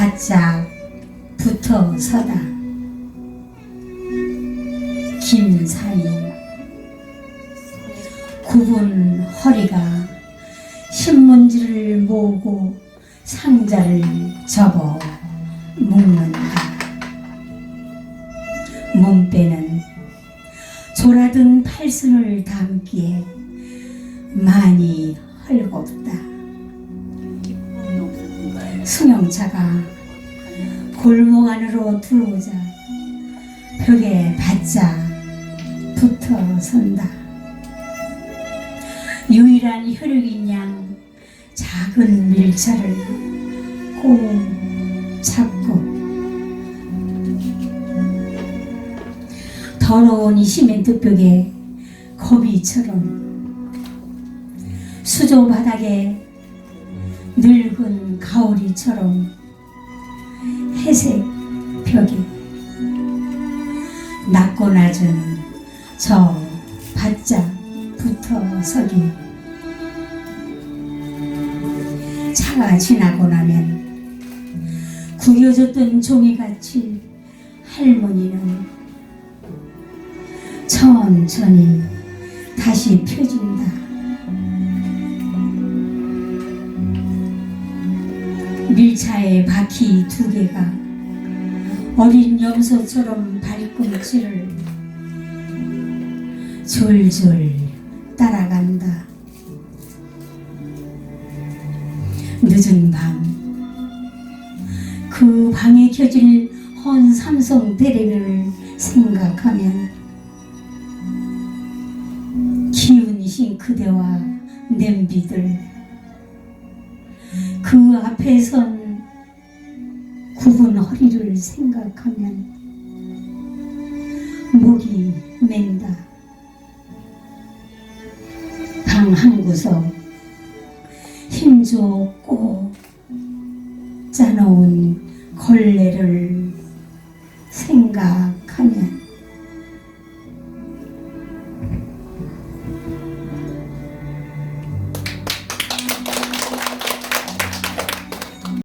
바짝 붙어 서다. 김사이 굽은 허리가 신문지를 모으고 상자를 접어 묶는다. 몸빼는 졸아든 팔순을 담기에 많이 헐겁다. 승용차가 골목 안으로 들어오자 벽에 바짝 붙어 선다. 유일한 혈육인 양 작은 밀차를 꼭 잡고 더러운 이 시멘트 벽에 거미처럼 수조 바닥에 늙은 가오리처럼 회색 벽에 낮고 낮은 저 바짝 붙어 서기 차가 지나고 나면 구겨졌던 종이같이 할머니는 천천히 다시 펴진다. 밀차의 바퀴 두 개가 어린 염소처럼 발꿈치를 졸졸 따라간다. 늦은 밤, 그 방에 켜질 헌 삼성 테레비를 생각하면 기운 싱크대와 냄비들 그 앞에 선 굽은 허리를 생각하면 목이 맨다. 방 한 구석 힘좋고 짜놓은 걸레를 생각하면